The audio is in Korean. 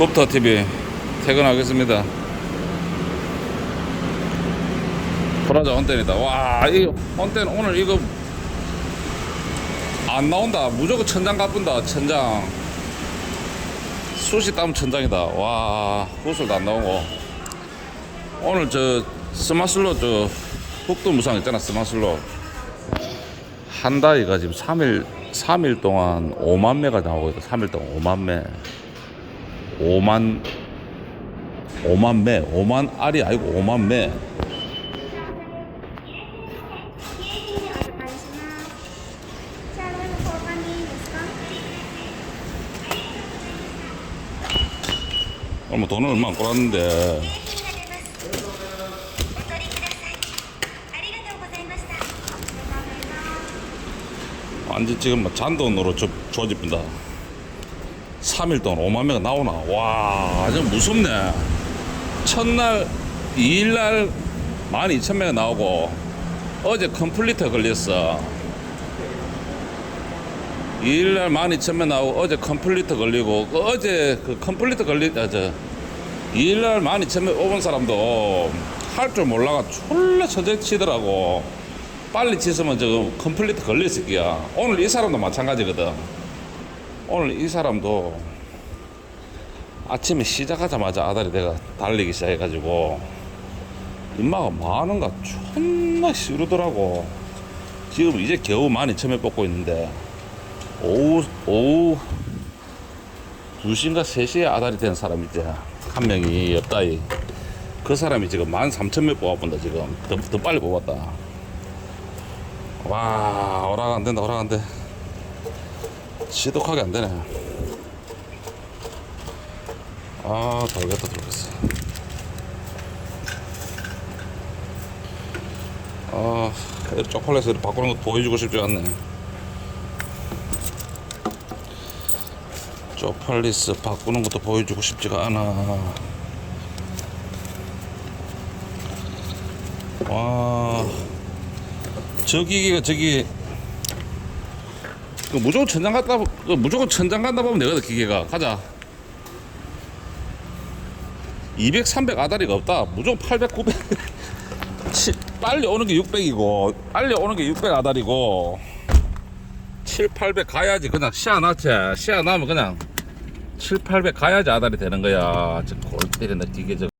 곱터 TV 퇴근하겠습니다. 프라자 혼텐이다. 와, 이 혼텐 오늘 이거 안 나온다. 무조건 천장 가뿐다. 천장. 숱이 따면 천장이다. 와, 구슬도 안 나오고. 오늘 저 스마슬로 저 북도 무상 있잖아. 스마슬로. 한 달이가 지금 3일 3일 동안 5만 매가 나오고 있다. 3일 동안 5만 매. 5만 5만 매 5만 알이 아니고 5만 매. 얼마 돈은 얼마 안 꼬랐는데. 완전 지금 뭐 잔돈으로 조, 조집니다. 3일 동안 5만 매가 나오나 와좀 무섭네 첫날 2일날 12,000매가 나오고 어제 컴플리터 걸렸어 2일날 12,000매 나오고 어제 컴플리터 걸리고 그 어제 그 컴플리터 걸리 아, 저 2일날 12,000매 오본 사람도 할 줄 몰라가 졸라 처제 치더라고 빨리 치으면 지금 컴플리트 걸렸을 거야. 오늘 이 사람도 마찬가지거든. 오늘 이 사람도 아침에 시작하자마자 아다리 내가 달리기 시작해가지고 인마가 많은가 존나 시르더라고. 지금 이제 겨우 많이 처음에 뽑고 있는데 오후 오후 2시인가 3시에 아다리 된 사람 이제 한 명이 없다이 그 사람이 지금 13,000명 뽑아본다 지금 더, 더 빨리 뽑았다 와 오락 안 된다 오락 안 돼. 지독하게 안 되네. 아 돌겠다 돌겠어. 아 초콜릿을 바꾸는 것도 보여주고 싶지 않네. 초콜릿 바꾸는 것도 보여주고 싶지가 않아. 와. 저 기계가 저기 그 무조건 천장 갔다 그 무조건 천장 간다 보면 되거든 기계가. 가자. 200, 300 아다리가 없다. 무조건 800, 900 치, 빨리 오는 게 600이고 빨리 오는 게 600 아다리고. 7, 800 가야지. 그냥 시야 나지 시야 나면 그냥 7, 800 가야지 아다리 되는 거야. 저골 때린다 기계 저